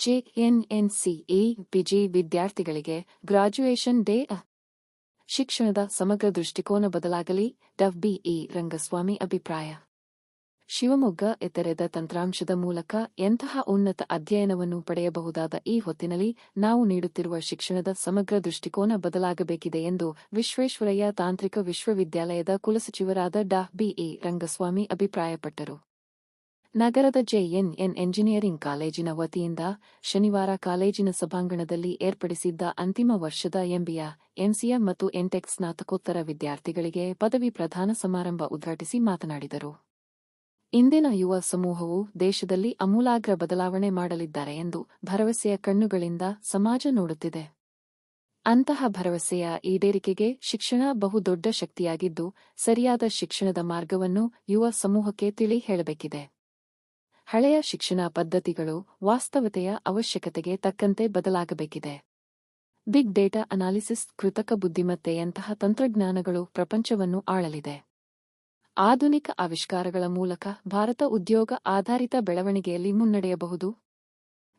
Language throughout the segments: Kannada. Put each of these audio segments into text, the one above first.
ಜೆಎನ್ಎನ್ಸಿಇ ಪಿಜಿ ವಿದ್ಯಾರ್ಥಿಗಳಿಗೆ ಗ್ರಾಜ್ಯುಯೇಷನ್ ಡೇ. ಶಿಕ್ಷಣದ ಸಮಗ್ರ ದೃಷ್ಟಿಕೋನ ಬದಲಾಗಲಿ ಡಬ್ಬಿಇ ರಂಗಸ್ವಾಮಿ ಅಭಿಪ್ರಾಯ ಶಿವಮೊಗ್ಗ ಎತ್ತರೆದ ತಂತ್ರಾಂಶದ ಮೂಲಕ ಎಂತಹ ಉನ್ನತ ಅಧ್ಯಯನವನ್ನು ಪಡೆಯಬಹುದಾದ ಈ ಹೊತ್ತಿನಲ್ಲಿ ನಾವು ನೀಡುತ್ತಿರುವ ಶಿಕ್ಷಣದ ಸಮಗ್ರ ದೃಷ್ಟಿಕೋನ ಬದಲಾಗಬೇಕಿದೆ ಎಂದು ವಿಶ್ವೇಶ್ವರಯ್ಯ ತಾಂತ್ರಿಕ ವಿಶ್ವವಿದ್ಯಾಲಯದ ಕುಲಸಚಿವರಾದ ಡಾ ಬಿಇ ರಂಗಸ್ವಾಮಿ ಅಭಿಪ್ರಾಯಪಟ್ಟರು ನಗರದ ಜೆಎನ್ಎನ್ ಎಂಜಿನಿಯರಿಂಗ್ ಕಾಲೇಜಿನ ವತಿಯಿಂದ ಶನಿವಾರ ಕಾಲೇಜಿನ ಸಭಾಂಗಣದಲ್ಲಿ ಏರ್ಪಡಿಸಿದ್ದ ಅಂತಿಮ ವರ್ಷದ ಎಂಬಿಯ ಎಂಸಿಎ ಮತ್ತು ಎಂಟೆಕ್ ಸ್ನಾತಕೋತ್ತರ ವಿದ್ಯಾರ್ಥಿಗಳಿಗೆ ಪದವಿ ಪ್ರಧಾನ ಸಮಾರಂಭ ಉದ್ಘಾಟಿಸಿ ಮಾತನಾಡಿದರು. ಇಂದಿನ ಯುವ ಸಮೂಹವು ದೇಶದಲ್ಲಿ ಅಮೂಲಾಗ್ರ ಬದಲಾವಣೆ ಮಾಡಲಿದ್ದಾರೆ ಎಂದು ಭರವಸೆಯ ಕಣ್ಣುಗಳಿಂದ ಸಮಾಜ ನೋಡುತ್ತಿದೆ. ಅಂತಹ ಭರವಸೆಯ ಈಡೇರಿಕೆಗೆ ಶಿಕ್ಷಣ ಬಹುದೊಡ್ಡ ಶಕ್ತಿಯಾಗಿದ್ದು, ಸರಿಯಾದ ಶಿಕ್ಷಣದ ಮಾರ್ಗವನ್ನು ಯುವ ಸಮೂಹಕ್ಕೆ ತಿಳಿ ಹೇಳಬೇಕಿದೆ. ಹಳೆಯ ಶಿಕ್ಷಣ ಪದ್ಧತಿಗಳು ವಾಸ್ತವತೆಯ ಅವಶ್ಯಕತೆಗೆ ತಕ್ಕಂತೆ ಬದಲಾಗಬೇಕಿದೆ. ಬಿಗ್ ಡೇಟಾ ಅನಾಲಿಸಿಸ್ ಕೃತಕ ಬುದ್ಧಿಮತ್ತೆಯಂತಹ ತಂತ್ರಜ್ಞಾನಗಳು ಪ್ರಪಂಚವನ್ನು ಆಳಲಿದೆ. ಆಧುನಿಕ ಆವಿಷ್ಕಾರಗಳ ಮೂಲಕ ಭಾರತ ಉದ್ಯೋಗ ಆಧಾರಿತ ಬೆಳವಣಿಗೆಯಲ್ಲಿ ಮುನ್ನಡೆಯಬಹುದು.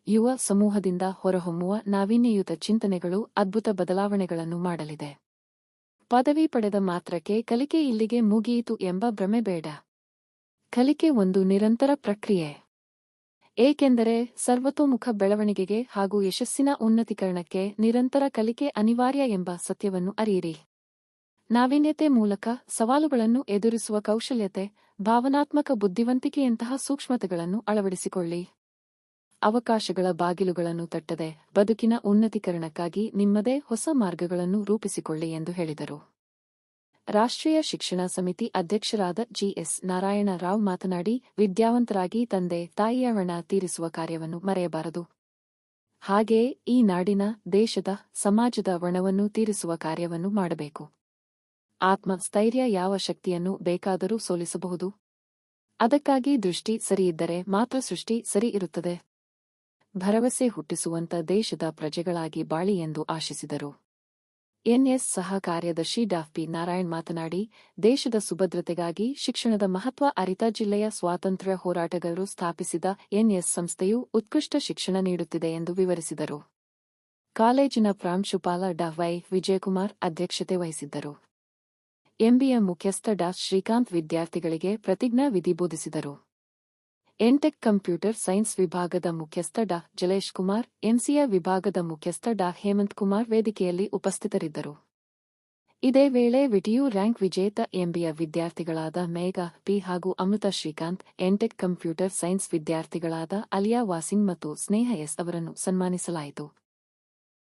ಯುವ ಸಮೂಹದಿಂದ ಹೊರಹೊಮ್ಮುವ ನಾವೀನ್ಯಯುತ ಚಿಂತನೆಗಳು ಅದ್ಭುತ ಬದಲಾವಣೆಗಳನ್ನು ಮಾಡಲಿದೆ. ಪದವಿ ಪಡೆದ ಮಾತ್ರಕ್ಕೆ ಕಲಿಕೆ ಇಲ್ಲಿಗೆ ಮುಗಿಯಿತು ಎಂಬ ಭ್ರಮೆ ಬೇಡ. ಕಲಿಕೆ ಒಂದು ನಿರಂತರ ಪ್ರಕ್ರಿಯೆ. ಏಕೆಂದರೆ ಸರ್ವತೋಮುಖ ಬೆಳವಣಿಗೆಗೆ ಹಾಗೂ ಯಶಸ್ಸಿನ ಉನ್ನತೀಕರಣಕ್ಕೆ ನಿರಂತರ ಕಲಿಕೆ ಅನಿವಾರ್ಯ ಎಂಬ ಸತ್ಯವನ್ನು ಅರಿಯಿರಿ. ನಾವೀನ್ಯತೆ ಮೂಲಕ ಸವಾಲುಗಳನ್ನು ಎದುರಿಸುವ ಕೌಶಲ್ಯತೆ, ಭಾವನಾತ್ಮಕ ಬುದ್ಧಿವಂತಿಕೆಯಂತಹ ಸೂಕ್ಷ್ಮತೆಗಳನ್ನು ಅಳವಡಿಸಿಕೊಳ್ಳಿ. ಅವಕಾಶಗಳ ಬಾಗಿಲುಗಳನ್ನು ತಟ್ಟದೆ ಬದುಕಿನ ಉನ್ನತೀಕರಣಕ್ಕಾಗಿ ನಿಮ್ಮದೇ ಹೊಸ ಮಾರ್ಗಗಳನ್ನು ರೂಪಿಸಿಕೊಳ್ಳಿ ಎಂದು ಹೇಳಿದರು. ರಾಷ್ಟ್ರೀಯ ಶಿಕ್ಷಣ ಸಮಿತಿ ಅಧ್ಯಕ್ಷರಾದ ಜಿಎಸ್ ನಾರಾಯಣ ರಾವ್ ಮಾತನಾಡಿ, ವಿದ್ಯಾವಂತರಾಗಿ ತಂದೆ ತಾಯಿಯ ಹಣ ತೀರಿಸುವ ಕಾರ್ಯವನ್ನು ಮರೆಯಬಾರದು. ಹಾಗೆಯೇ ಈ ನಾಡಿನ ದೇಶದ, ಸಮಾಜದ ಋಣವನ್ನು ತೀರಿಸುವ ಕಾರ್ಯವನ್ನು ಮಾಡಬೇಕು. ಆತ್ಮಸ್ಥೈರ್ಯ ಯಾವ ಶಕ್ತಿಯನ್ನು ಬೇಕಾದರೂ ಸೋಲಿಸಬಹುದು. ಅದಕ್ಕಾಗಿ ದೃಷ್ಟಿ ಸರಿಯಿದ್ದರೆ ಮಾತ್ರ ಸೃಷ್ಟಿ ಸರಿ ಇರುತ್ತದೆ. ಭರವಸೆ ಹುಟ್ಟಿಸುವಂತ ದೇಶದ ಪ್ರಜೆಗಳಾಗಿ ಬಾಳಿ ಎಂದು ಆಶಿಸಿದರು. ಎನ್ಎಸ್ ಸಹ ಕಾರ್ಯದರ್ಶಿ ಪಿ. ನಾರಾಯಣ್ ಮಾತನಾಡಿ, ದೇಶದ ಸುಭದ್ರತೆಗಾಗಿ ಶಿಕ್ಷಣದ ಮಹತ್ವ ಅರಿತ ಜಿಲ್ಲೆಯ ಸ್ವಾತಂತ್ರ್ಯ ಹೋರಾಟಗಾರರು ಸ್ಥಾಪಿಸಿದ ಎನ್ಎಸ್ ಸಂಸ್ಥೆಯು ಉತ್ಕೃಷ್ಟ ಶಿಕ್ಷಣ ನೀಡುತ್ತಿದೆ ಎಂದು ವಿವರಿಸಿದರು. ಕಾಲೇಜಿನ ಪ್ರಾಂಶುಪಾಲ ಡಾ ವೈ. ವಿಜಯಕುಮಾರ್ ಅಧ್ಯಕ್ಷತೆ ವಹಿಸಿದ್ದರು. ಎಂಬಿಎ ಮುಖ್ಯಸ್ಥ ಡಾ ಶ್ರೀಕಾಂತ್ ವಿದ್ಯಾರ್ಥಿಗಳಿಗೆ ಪ್ರತಿಜ್ಞಾ ವಿಧಿ ಬೋಧಿಸಿದರು. ಎಂಟೆಕ್ ಕಂಪ್ಯೂಟರ್ ಸೈನ್ಸ್ ವಿಭಾಗದ ಮುಖ್ಯಸ್ಥ ಡಾ. ಜಲೇಶ್ ಕುಮಾರ್ ಎಂಸಿಎ ವಿಭಾಗದ ಮುಖ್ಯಸ್ಥ ಡಾ. ಹೇಮಂತ್ ಕುಮಾರ್ ವೇದಿಕೆಯಲ್ಲಿ ಉಪಸ್ಥಿತರಿದ್ದರು. ಇದೇ ವೇಳೆ ವಿಟಿಯು ರ್ಯಾಂಕ್ ವಿಜೇತ ಎಂಬಿಯ ವಿದ್ಯಾರ್ಥಿಗಳಾದ ಮೇಘಾ, ಪಿ ಹಾಗೂ Amrita Srikanth MTech computer science ವಿದ್ಯಾರ್ಥಿಗಳಾದ Aliya ವಾಸಿಂಗ್ ಮತ್ತು ಸ್ನೇಹ ಎಸ್ ಅವರನ್ನು ಸನ್ಮಾನಿಸಲಾಯಿತು.